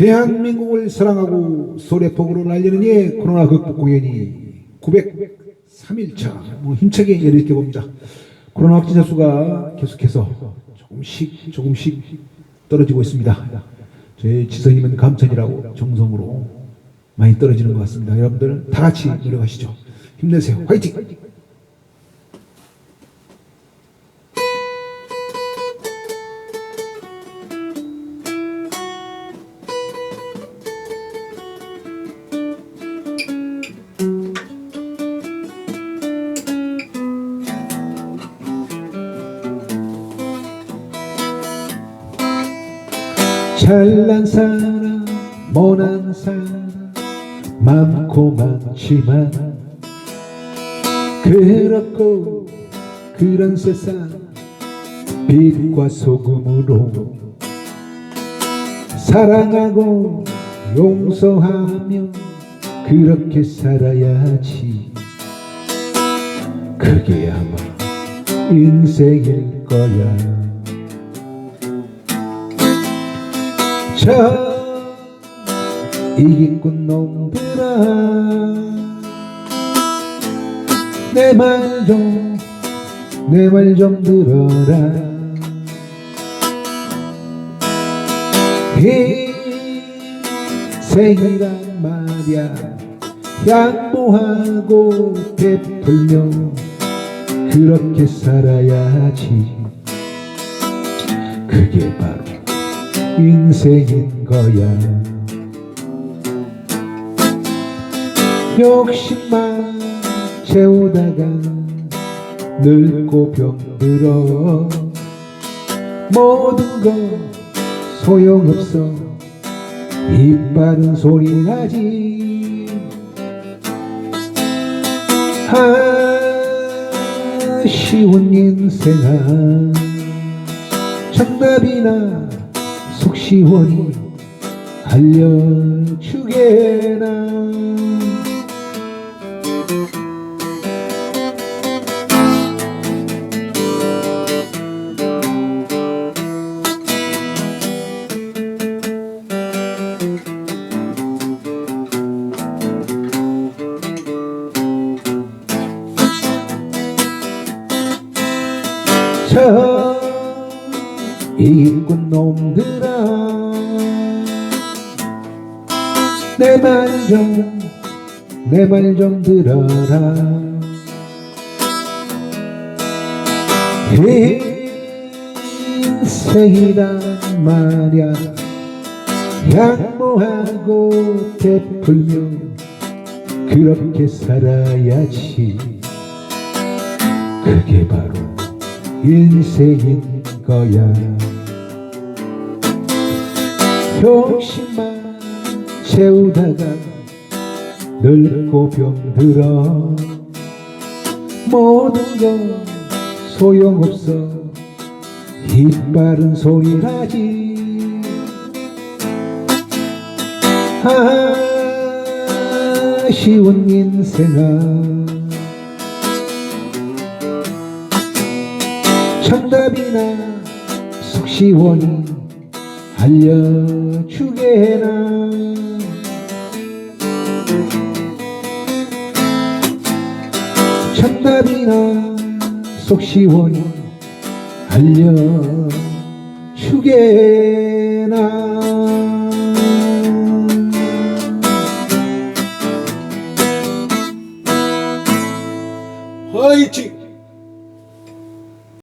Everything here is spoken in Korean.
대한민국을 사랑하고 소래폭으로 날리는 예 코로나 극복 공연이 903일차 뭐 힘차게 열리게 봅니다. 코로나 확진자 수가 계속해서 조금씩 조금씩 떨어지고 있습니다. 저희 지성이면 감천이라고 정성으로 많이 떨어지는 것 같습니다. 여러분들 다 같이 노력하시죠. 힘내세요. 화이팅! 잘난 사람 못난 사람 많고 많지만 그렇고 그런 세상 빛과 소금으로 사랑하고 용서하며 그렇게 살아야지. 그게 아마 인생일 거야 저 이기꾼 놈들아 내 말 좀 내 말 좀 들어라. 인생이란 말야. 양보하고 베풀며 그렇게 살아야지. 그게 바로 인생인 거야. 욕심만 채우다가 늙고 병들어. 모든 건 소용없어. 이빠른 소리 하지. 아쉬운 인생아. 정답이나 속 시원히 알려주게나. 저 이꾼 놈들아 내 말 좀 내 말 좀 들어라. 인생이란 말야. 양보하고 베풀며 그렇게 살아야지. 그게 바로 인생인 거야 욕심만 채우다가 늙고 병들어 모든 건 소용없어. 이빠른 소리라지. 아쉬운 인생아. 정답이나 속 시원히 알려주게나. 정답이나 속 시원히 알려주게나